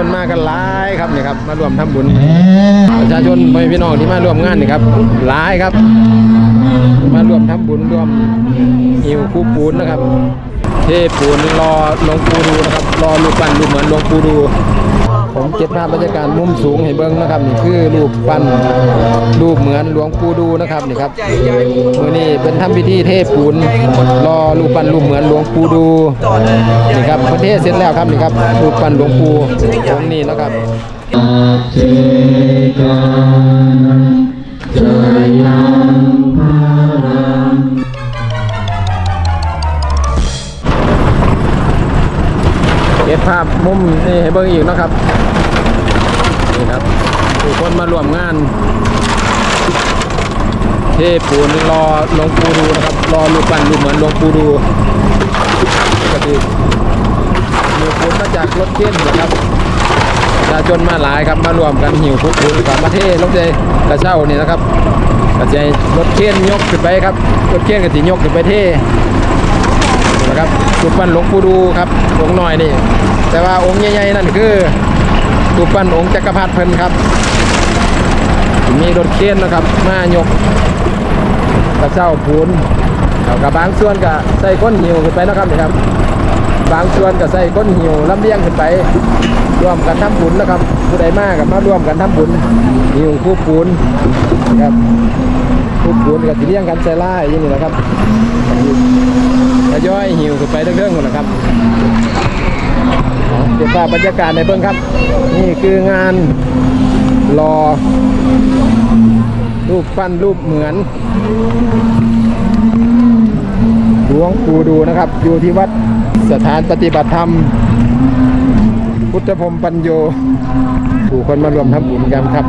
คนมากันหลายครับนี่ครับมารวมทำบุญประชาชนพ่อแม่พี่น้องที่มาร่วมงานนี่ครับหลายครับ มารวมทำบุญรวมหิวคู่ปูนนะครับเทปูนรอหลวงปู่ดูนะครับรอรูปปั้นรูปเหมือนหลวงปู่ดู ผมเก็บภาพบรรยากาศมุมสูงให้เบิ้งนะครับนี่คือรูปปั้นรูปเหมือนหลวงปู่ดูนะครับนี่ครับมือนี้เป็นทำพิธีเทปูนรอรูปปั้นรูปเหมือนหลวงปู่ดูนี่ครับประเทศเสร็จแล้วครับนี่ครับรูปปั้นหลวงปู่องค์นี้นะครับ บิ่งอีกนะครับนี่ครับทุกคนมาร่วมงานเทปูนรอหลวงปู่ดูนะครับ รอรูปปั้นรูเหมือนหลวงปู่ดูก็คือมีปูนมาจากรถเข็นนะครับประชาชนมาหลายครับมารวมกันหิวพุกปูนกับมาเทศลงใจกระเช้านี่นะครับกระจารถเข็นยกขึ้นไปครับรถเข็นก็สิยกขึ้นไปเท่นะครับรูปปั้นหลวงปู่ดูครับองค์น้อยนี่ แต่ว่าองค์ใหญ่ๆนั่นคือรูปปั้นองค์จักรพรรดิเพิ่นครับ มีรถเคนนะครับมายกกระเจ้าปูนแล้วกับางส่วนก็ใส่ก้นหิวขึ้นไปนะครับนี่ครับ บางส่วนก็ใส่ก้นหิวลำเลียงขึ้นไปร่วมกันทำบุญนะครับผู้ใดมากกับมาร่วมกันทำบุญหิวคู่ปูนนะครับคู่ปูนกับสิเลี้ยงกันใส่ล่ายอย่างนี้นะครับทยอยหิวขึ้นไปเรื่องๆหมดนะครับ เดี๋ยวภาพบรรยากาศในเบื้องครับ นี่คืองานรอ รูปปั้นรูปเหมือนหลวงปู่ดูนะครับ อยู่ที่วัดสถานปฏิบัติธรรม พุทธพรหมปัญโยผู้คนมารวมทำบุญกันครับ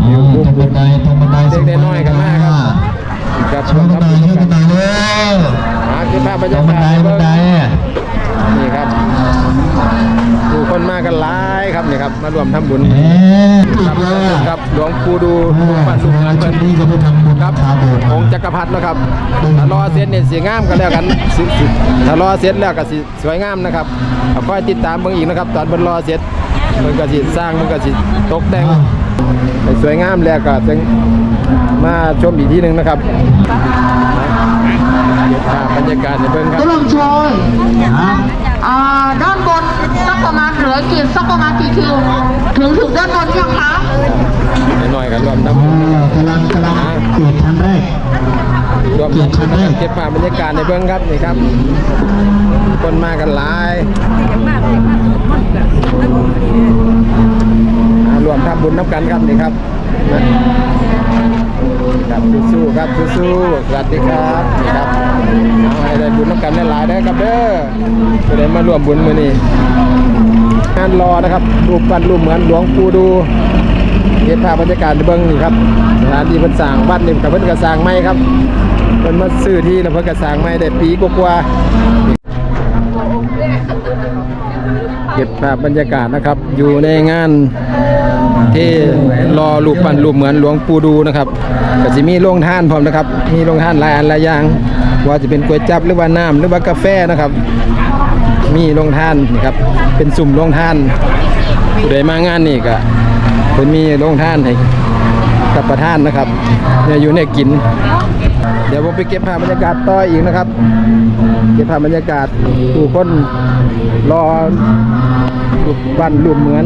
เอาตรงบันไดตรงบันไดเด็กๆน้อยๆกันมากครับครับช่วงบันไดทำบุญช่วงกับันนไดเลยหาคือภาพบรรตรยางบันกาศไดในบัเบื้นองไดนี่ครับผู้ คนมากันหลายครับนี่ครับ มารวมทำบุญเอ๊ะคอีรักบเลยครับหลวงปู่ดูอ่าปั้นรูปงานชุเพิ่ดนนี้ก็ไปทำบุญครับชาโบสถ์องค์จักรพรรดินะครับถ้ารอเสร็จเนี่ยสีงามกันแล้วกันสิสิถ้ารอเสร็จแล้วก็สิสวยงามนะครับเอาค่อยติดตามเบิ่งอีกนะครับ ตอนเพิ่นรอเสร็จเพิ่นก็สิสร้างเพิ่นก็สิตกแต่งให้สวยงามแล้วก็จึงมาชมอีกทีหนึงนะครับเก็บภาพบรรยากาศในเบิ่งครับตุลงโชยอ่า ด้านบนสักประมาณเหลือกี่สักประมาณกี่คิว ถึงถึงด้านบนยังคะหน่อยกันรวมทำอ่บุญากำลังกำลังเกียรติชั้นแรกรวมทำบุญนะครับเก็บภาพบรรยากาศในเบื้องครับนี่ครับ คนมากันหลายรวมทำบุญน้ำกันครับนี่ครับ ครับสู้ๆครับสู้ๆสวัสดีครับนี่ครับเอาให้ได้บุญน้ำกันหลายๆเด้ครับเด้อจะได้มาร่วมบุญมื้อนี้งานรอนะครับรูปปั้นรูปเหมือนหลวงปู่ดูเก็บภาพบรรยากาศในเบิ้งนี่ครับสถานที่เพิ่นสร้างวัดนี่กับเพิ่นก็สร้างใหม่ครับเพิ่นมาซื้อที่แล้วเพิ่นก็สร้างใหม่ได้ปีกว่า เก็บภาพบรรยากาศนะครับ อยู่ในงานที่รอรูปปั้นรูปเหมือนหลวงปู่ดูนะครับก็สิมีโรงทานพร้อมนะครับ มีโรงทานหลายอันหลายอย่าง ว่าจะเป็นก๋วยจับหรือว่าน้ำหรือว่ากาแฟนะครับ มีโรงทานนี่ครับเป็นสุ่มโรงทานผู้ใดมางานนี่ก็เพิ่นมีโรงทานให้กับประทานนะครับเนี่ยอยู่เนี่ยกิน เดี๋ยวผมไปเก็บภาพบรรยากาศต่ออีกนะครับ เก็บภาพบรรยากาศผู้คน รอรูปบ้านรูปเหมือน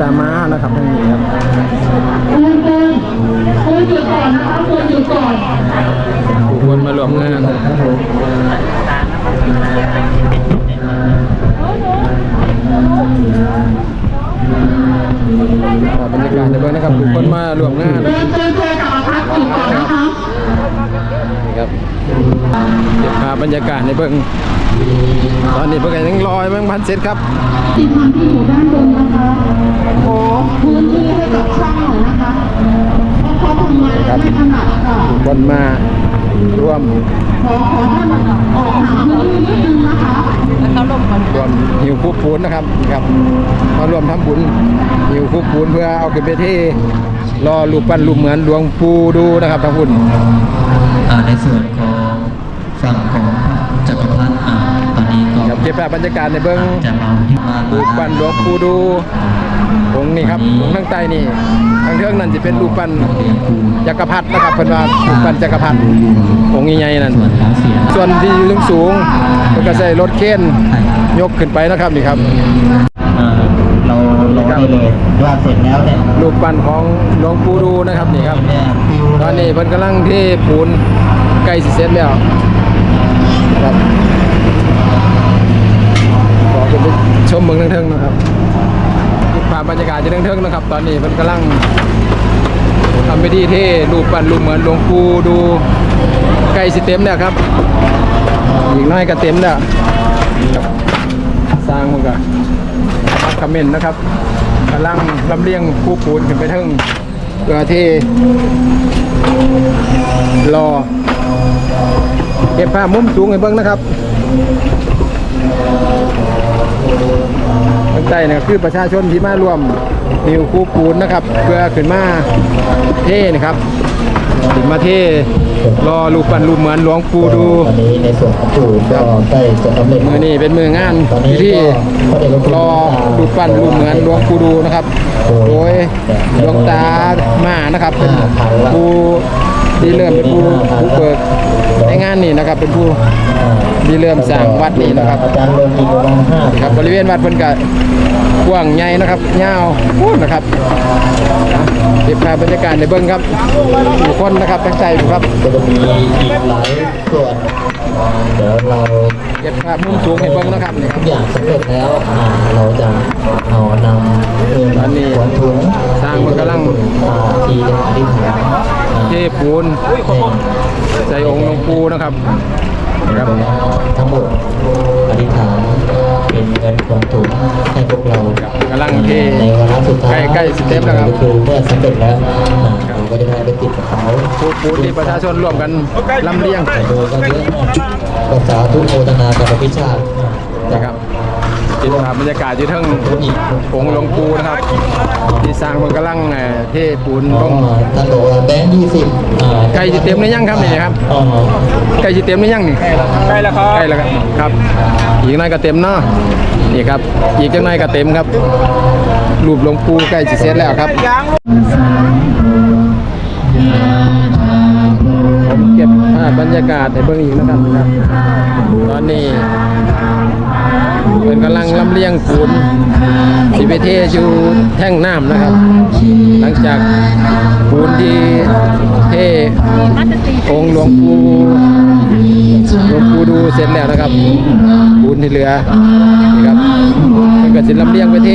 ตามมานะครับท่านนี้ครับคุณคุณคุณหยุดก่อนนะคะคุณหยุดก่อนผู้คนมารวมงานภาพบรรยากาศในเบื้องนะครับผู้คนมารวมงาน เดินเดินเจอกับพักหยุดก่อนนะคะ นี่ครับเก็ บภาพบรรยากาศในเบื้องตอนนี้เพิ่งยังลอยเบื้องพันเสร็จครับทีมงานที่อยู่ด้านบนนะคะขอพื้นที่ให้กับช่างหน่อยนะคะเพราะเขาทำงานกันไม่ถนัดค่ะคนมาร่วมขอขอท่านออกหาพื้นที่นิดนึงนะคะร่วมหิวคูปูนนะครับนี่ครับมาร่วมทำบุญหิวคูปูนเพื่อเอาขึ้นไปที่รอรูปปั้นรูปเหมือนหลวงปู่ดูนะครับทั้งบุญอ่าในส่วนของ ฝั่งของจักรพรรดิอ่าตอนนี้ก็ครับเก็บก็บภาพบรรยากาศในเบื้องจะเราที่มารูปปั้นหลวงปู่ดูองค์นี้ครับองค์ข้างใต้นี่ทางเทืองนั่นจะเป็นรูปปั้นจักรพรรดินะครับเป็นว่ารูปปั้นจักรพรรดิองค์ใหญ่ๆนั่นส่วนของเสียส่วนที่อยู่สูงๆมันก็ใส่รถเข็นยกขึ้นไปนะครับนี่ครับอ่าเราลงได้เลยว่าเสร็จแล้วเนี่ยรูปปั้นของหลวงปู่ดูนะครับนี่ครับเนี่ยฟิวตอนนี้เพิ่นกำลังเทปูนใกล้สิเสร็จแล้วนะ ครับขอเป็นไปชมเมืองเทิงๆนะครับภาพบรรยากาศจะเทิงๆนะครับ ตอนนี้เพิ่นกำลังทำพิธีเทรูปปั้นรูปเหมือนหลวงปู่ดูใกล้สิเต็มแล้วครับอีกน้อยก็เต็มแล้วครับสร้างมันก็มาคอมเมนต์นะครับกำลังลำเลียงผู้ปูนขึ้นไปเทิงเพื่อเท รอเก็บภาพมุมสูงให้เบิ่งนะครับข้างใต้เนี่ยคือประชาชนที่มาร่วมนิวคูปูนนะครับ เพื่อขึ้นมาเท่นะครับขึ้นมาเท่รอรูปปั้นรูปเหมือนหลวงปู่ดูตอนนี้ในส่วนของปู่ก็ใกล้จะสำเร็จมือนี่เป็นมืองานที่รอรูปปั้นรูปเหมือนหลวงปู่ดูนะครับ โดยหลวงตามานะครับ เป็นผู้ที่เริ่มเป็นผู้ผู้เปิดในงานนี้นะครับ เป็นผู้ที่เริ่มสร้างวัดนี้นะครับครับบริเวณวัดเพิ่นก็กว้างใหญ่นะครับยาวพูดนะครับเก็บภาพบรรยากาศในเบิ้งครับผู้คนนะครับตั้งใจอยู่ครับจะมีอีกหลายส่วน เดี๋ยวเราเก็บภาพมุมสูงให้เบิ้งนะครับนี่คทุรับกอย่างสำเร็จแล้วอ่าเราจะเอานำเงินอันนี้ขนถุงสร้างมันกำลัง อ่าทีเดียวอธิษฐานอ่าเทปูนใส่องค์หลวงปู่นะครับนะครับทั้งหมดอธิษฐานเป็นเงินขนถุงให้พวกเรากำลังเทในวาระสุดท้ายใกล้ๆสเต็ปแล้วครับ ก็คือเมื่อสำเร็จแล้วอ่าเราก็จะได้ ไปติดกับเขาผู้ปูนที่ประชาชนร่วมกันลำเลียงแต่โดยก็เยอะก็สาธุโมทนากับพระพิชาตินะครับเก็บภาพบรรยากาศอยู่ทั้งองค์หลวงปู่นะครับ ที่สร้างมันกำลังเอ่อเทปูนก็ต้องท่านบอกว่าแบงค์ยี่สิบใกล้จะเต็มหรือยังครับนี่ครับอ๋อใกล้จะเต็มหรือยังนี่ใกล้แล้วครับใกล้แล้วครับครับอีกหน่อยก็เต็มเนาะนี่ครับ อีกจังหน่อยก็เต็มครับ รูปหลวงปู่ใกล้จะเสร็จแล้วครับ ผมเก็บบรรยากาศให้เบิ่งอีกนะครับครับ ตอนนี้เป็นกำลังลำเลียงปูนสิไปเทอยู่แท่งน้ำนะครับ หลังจากปูนที่เทองหลวงปู่หลวงปู่ดูเสร็จแล้วนะครับปูนที่เหลือนี่ครับมันก็สินลำเลียงไปเท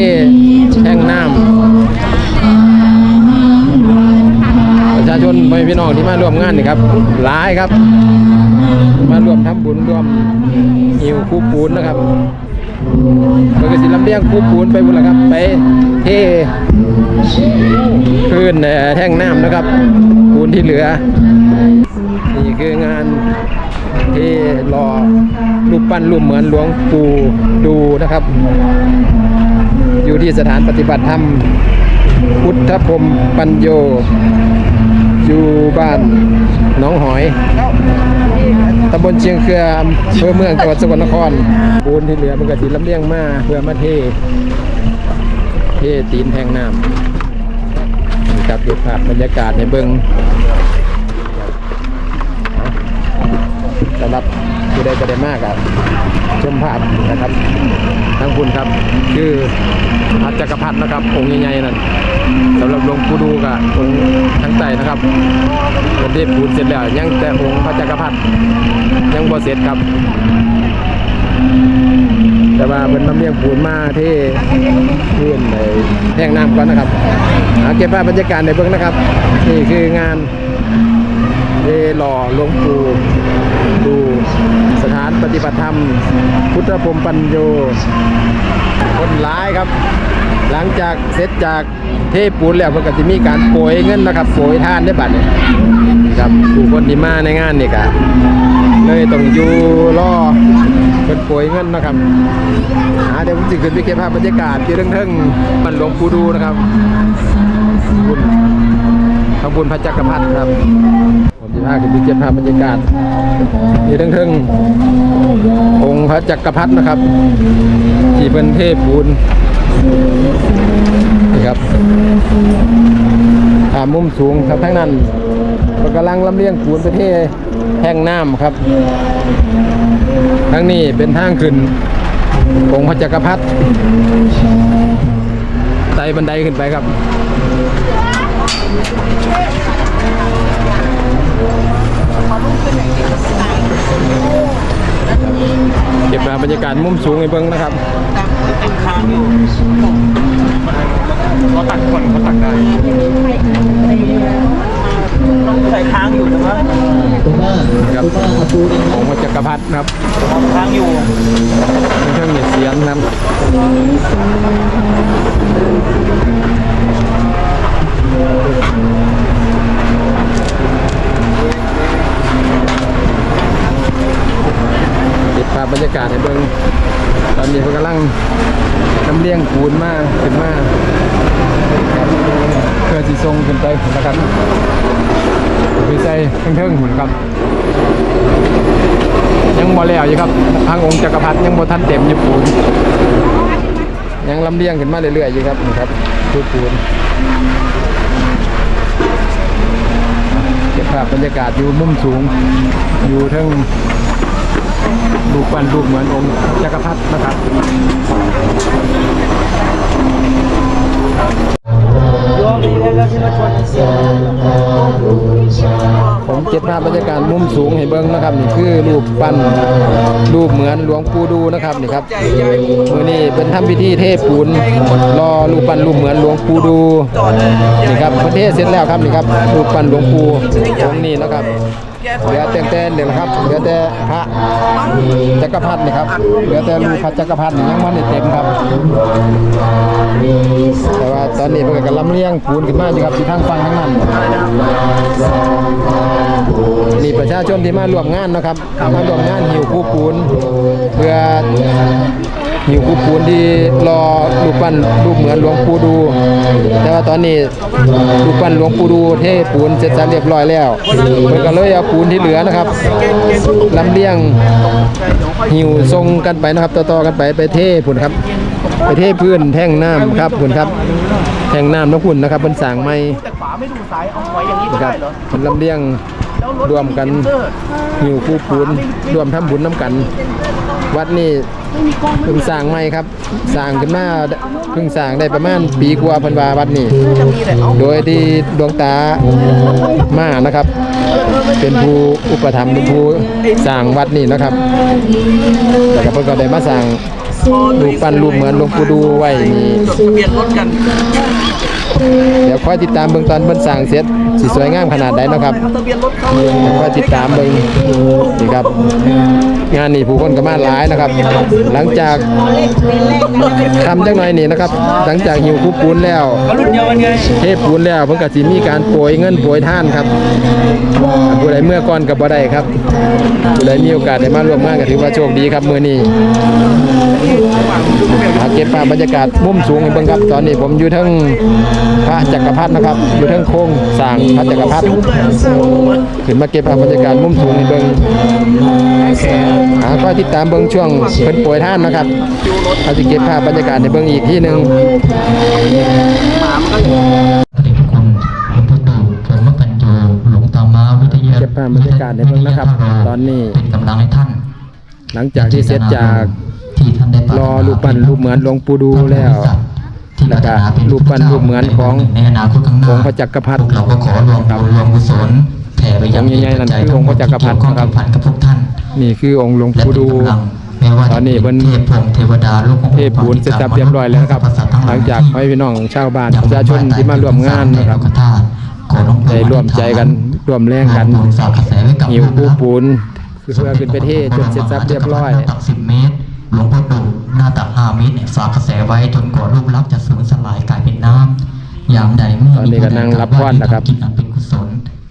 แท่งน้ำาชนพ่อแม่พี่น้องที่มาร่วมงานนี่ครับหลายครับ มาร่วมทำบุญร่วมหิวคู่ปูนนะครับมันก็สิลำเลียงคู่ปูนไปบุญละครับ ไปเทพื้นแท่งน้ำนะครับปูนที่เหลือ นี่คืองานที่รอรูปปั้นรูปเหมือนหลวงปู่ดูนะครับ อยู่ที่สถานปฏิบัติธรรมพุทธพรมปัญโย อยู่บ้านหน้องหอยตำบลเชียงเครืออำเภอเมืองจังหวัดสกลนครปูนที่เหลือมันก็สิลำเลียงมาเพื่อมาเทเทตีนแทงน้ำนี่ครับดูภาพบรรยากาศในเบิงสำหรับผู้ใดก็ได้มากครับชมภาพนะครับทั้งคุณครับ คือ จักรพรรดินะครับ องค์ใหญ่ๆนั่นสำหรับหลวงปู่ดูกับองค์ทั้งใจนะครับเป็นเทพปูนเสร็จแล้วยังแต่องค์พระจักรพรรดิยังบ่เสร็จครับ แต่ว่าเป็นน้ำเลี้ยงปูนมาที่พื้นในแท่งน้ำก่อนนะครับเอาเก็บภาพบรรยากาศในเบื้องนะครับ นี่คืองานเทหล่อหลวงปู่ดูสถานปฏิบัติธรรม พุทธพรหมปัญโย คนร้ายครับ หลังจากเสร็จจากเทปูนแล้วมันก็จะมีการโปรยเงินนะครับโปรยท่านได้บัตรนี่ครับผู้คนที่มาในงานนี่ก็เลยต้องอยู่รอเป็นโปรยเงินนะครับอ่าเดี๋ยวผมจะขึ้นไปเก็บภาพบรรยากาศที่เรื่องเทิงบันหลวงปู่ดูนะครับบุญขบุญพระจักรพรรดิครับ พาขึ้นไปเก็บภาพบรรยากาศนี่ทึ่งๆองค์พระจักรพรรดินะครับ ที่เป็นเทพปูนนี่ครับถามมุมสูงครับทั้งนั้นก็กำลังลำเลียงปูนไปเทแท่งน้ำครับ ทั้งนี้เป็นทางขึ้นองค์พระจักรพรรดิไต่บันไดขึ้นไปครับ เก็บภาพบรรยากาศมุมสูงให้เบิ่งนะครับเขาตักคนเขาตักได้ใส่ค้างอยู่แต่ว่าคุณป้าครับคุณป้าเอาปูดิของพระจักรพรรดินะครับค้างอยู่เป็นเครื่องเหยียดเสียงนะครับเก็บ ภาพบรรยากาศให้เบิ่งตอนนี้เขากำลังนำเลี้ยงปูนมาขึ้นมาครับเพื่อที่ทรงขึ้นไปนะครับคือใส่เครื่งๆหุ่นครับ ยังบ่แล้วอยู่ครับทางองค์จักรพรรดิยังบ่ทันเต็มอยู่ปูนยังลำเลียงขึ้นมาเรื่อยๆอยู่ครับนี่ครับปูปูนเก็บภาพบรรยากาศอยู่มุมสูงอยู่ทั้ง รูปปั้นรูปเหมือนองค์จักรพรรดินะครับผมเก็บภาพบรรยากาศมุมสูงให้เบิ้งนะครับนี่คือรูปปั้นรูปเหมือนหลวงปู่ดูนะครับนี่ครับมือนี้เป็นทำพิธีเทพปูนรอรูปปั้นรูปเหมือนหลวงปู่ดูนี่ครับประเทศเสร็จแล้วครับนี่ครับรูปปั้นหลวงปู่องค์นี้นะครับ เหลือแต่แต่เดี๋ยนะครับเหลือแต่พระจักรพรรดินี่ครับเหลือแต่รูปพระจักรพรรดินี่ยังไม่ได้เต็มครับ แต่ว่าตอนนี้เพิ่นก็กำลังเลี้ยงปูนขึ้นมาอยู่ครับที่ทางฝั่งทางนั้นนี่ประชาชนที่มาร่วมงานนะครับมาร่วมงานหิวคู่ปูน เพื่อ หิวคู่ปูนที่รอรูปปั้นรูปเหมือนหลวงปู่ดู แต่ว่าตอนนี้รูปปั้นหลวงปู่ดูเทปูนเสร็จสรรเรียบร้อยแล้วเพิ่นก็เลยเอาปูนที่เหลือนะครับลำเลียงหิวทรงกันไปนะครับ ต่อๆกันไปไปเทพุ่นครับ ไปเทพื้นแท่งน้ำครับพุ่นครับ แท่งน้ำน้ำพุ่นนะครับเป็นสางไม้แต่ขวาไม่ดูซ้ายเอาไว้อย่างนี้ก็นะครัได้บเหรอเป็นลำเลียงแล้วรวมกันอร์หิวคู่ปูนรวมทำบุญน้ำกัน วัดนี้เพิ่งสร้างใหม่ครับสร้างขึ้นมาเพิ่งสร้างได้ประมาณปีกว่าพันวาวัดนี้จะมีแหละเอาโดยที่ดวงตามานะครับ เป็นผู้อุปถัมภ์เป็นผู้สร้างวัดนี้นะครับแล้วก็เพิ่นก็ได้มาสร้างรูปปั้นรูปเหมือนหลวงปู่ดูไว้นี่จดทะเบียนรถกัน เดี๋ยวคอยติดตามเบื้องตอนเพิ่นสร้างเสร็จสิสวยงามขนาดใดเนาะครับเดี๋ยวคอยติดตามเบิ่งนี่ครับ งานนี้ผู้คนก็มาหลายนะครับ หลังจากทำจังหน่อยนี่นะครับ หลังจากหิวคูปูนแล้วเดียวกันไงเทปูนแล้วเพิ่นก็สิมีการโปรยเงินโปรยท่านครับผู้ใดเมื่อก่อนกับบ่ได้ครับผู้ใดมีโอกาสได้มาร่วมงานก็ถือว่าโชคดีครับมื้อนี้มาเก็บภาพบรรยากาศมุมสูงให้เบิ่งครับ ตอนนี้ผมอยู่ทั้งพระจักรพรรดินะครับ อยู่เทั้งโค้งสร้างพระจักรพรรดิขึ้นมาเก็บภาพบรรยากาศมุมสูงให้เบิ่งหาคอยติดตามเบิ่งช่วงเพิ่นโปรยท่านนะครับเราจะเก็บภาพบรรยากาศให้เบิ่งอีกที่หนึงพระเดชพระคุณหลวงพ่อตู่พรหมปัญโยหลวงตามาวิทยาเก็บภาพบรรยากาศให้เบิ่งนะครับ ตอนนี้เป็นกำลังให้ท่าน หลังจากที่เสร็จจากที่ท่านได้รอรูปปั้นรูปเหมือนหลวงปู่ดูแล้ว แล้วก็รูปปั้นรูปเหมือนของในอนาคตข้างหน้าองค์พระจักรพรรดิพวกเราก็ขอรวมครับรวมกุศลแผ่ไปยังองค์ใหญ่ๆนั่นคือองค์พระจักรพรรดิที่เกี่ยวข้องครับเกี่ยวพันกับพวกท่านนี่คือองค์หลวงและปู่เป็นดูกำลังแม้ว่าตอนนี้เพิ่นเทพพรหมเทวดาลูกของเทปูนเสร็จสับเรียบร้อยแล้วนะครับ หลังจากให้พี่น้องชาวบ้านประชาชนที่มาร่วมงานนะครับได้ร่วมใจกันร่วมแรงกันฝากกระแสไว้กับหิวผู้ปูนคือเพื่อขึ้นไปเทจนเสร็จสับเรียบร้อยหน้าตักสิบเมตร หลวงพ่อดูหน้าตักห้าเมตรเนี่ยฝากกระแสไว้จนกว่ารูปลักษณ์จะสูญสลายกลายเป็นน้ำอย่างใดเมื่อตอนนี้ก็นั่งรับพรนะครับกินอันเป็นกุศล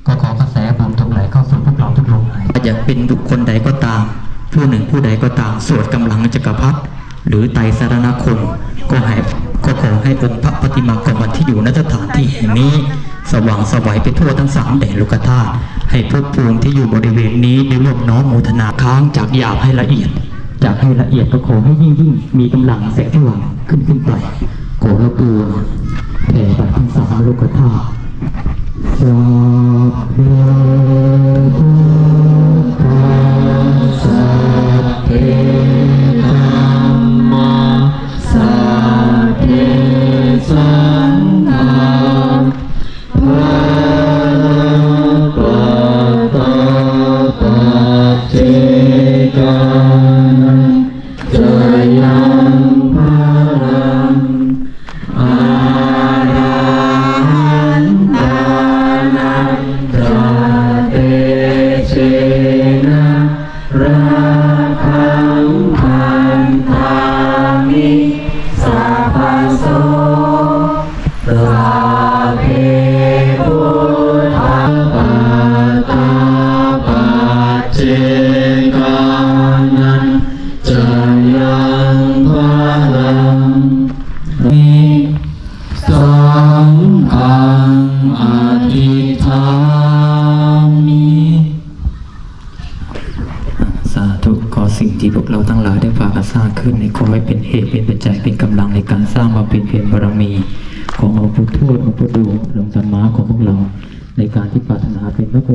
ก็ขอกระแสบุญจงไหลเข้าสู่พวกเราทุกลมหายใจอยากเป็นบุคคลใดก็ตาม ผู้หนึ่งผู้ใดก็ตามสวดกำลังจักรพรรดิหรือไตรสรณคมก็ให้ก็ขอให้องค์พระปฏิมากรที่อยู่ณสถานที่แห่งนี้สว่างสวัยไปทั่วทั้งสามแดนโลกธาตุให้ภพภูมิที่อยู่บริเวณนี้ได้ร่วมน้อมโมทนาค้างจากหยาบให้ละเอียด จากให้ละเอียดก็ขอให้ยิ่งยิ่งมีกำลังแสงสว่างขึ้นขึ้นไปขอระปูนแผ่ไปทั้งสามโลกธาตุสัพเพพุทธาสัพเพธัมมสัพเพสั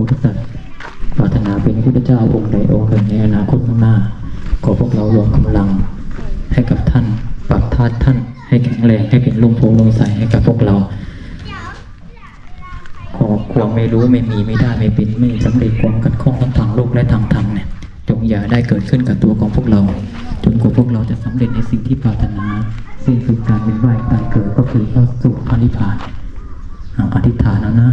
นาเป็นพระโพธิสัตว์ปรารถนาเป็นพระพุทธเจ้าองค์ใดองค์หนึ่งในอนาคตข้างหน้า ขอพวกเรารวมกำลังให้กับท่าน ปรับธาตุท่าน ให้แข็งแรงให้เป็นลมโพลมใสให้กับพวกเรา ขอความไม่รู้ไม่มีไม่ได้ไม่เป็นไม่สำเร็จความกัดข้องทั้งทางโลกและทางธรรมเนี่ยจงอย่าได้เกิดขึ้นกับตัวของพวกเรา จนกว่าพวกเราจะสำเร็จในสิ่งที่ปรารถนาซึ่งคือการเป็นว่ายตายเกิดก็คือเข้าสู่พระนิพพานอธิษฐานเอานะ